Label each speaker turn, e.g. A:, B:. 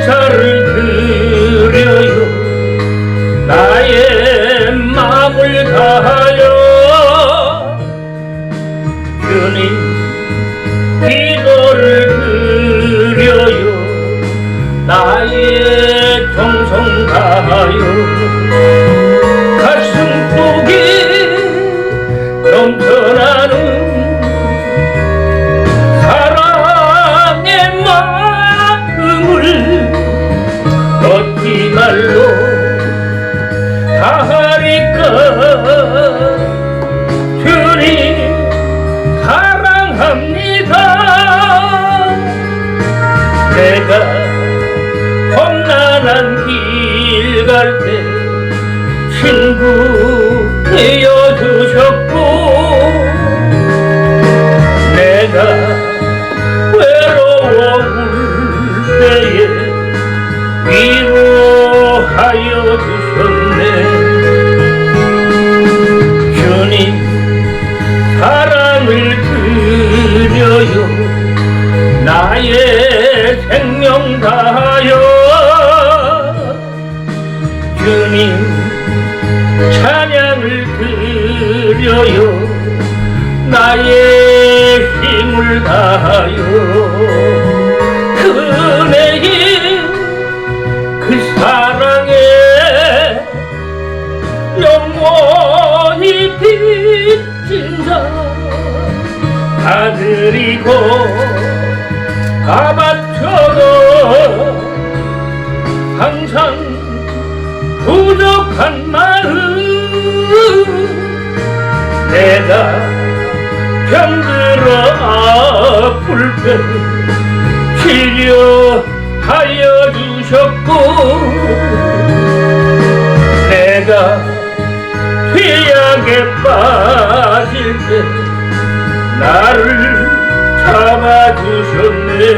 A: 보살을 드려요. 나의 마음을 가하여 주님 기도를 드려요. 나의 정성 가하여 가슴 속이 넘쳐나는 말로 가리까 주님 사랑합니다. 내가 험난한 길 갈 때 친구 하여 주셨네. 주님 사랑을 드려요. 나의 생명 다하여. 주님 찬양을 드려요. 나의 힘을 다하여 아들이고 가바쳐도 항상 부족한 마음 내가 병들어 아플 때 치료하여 주셨고 내가 죄악에 빠질 때 나를 잡아주셨네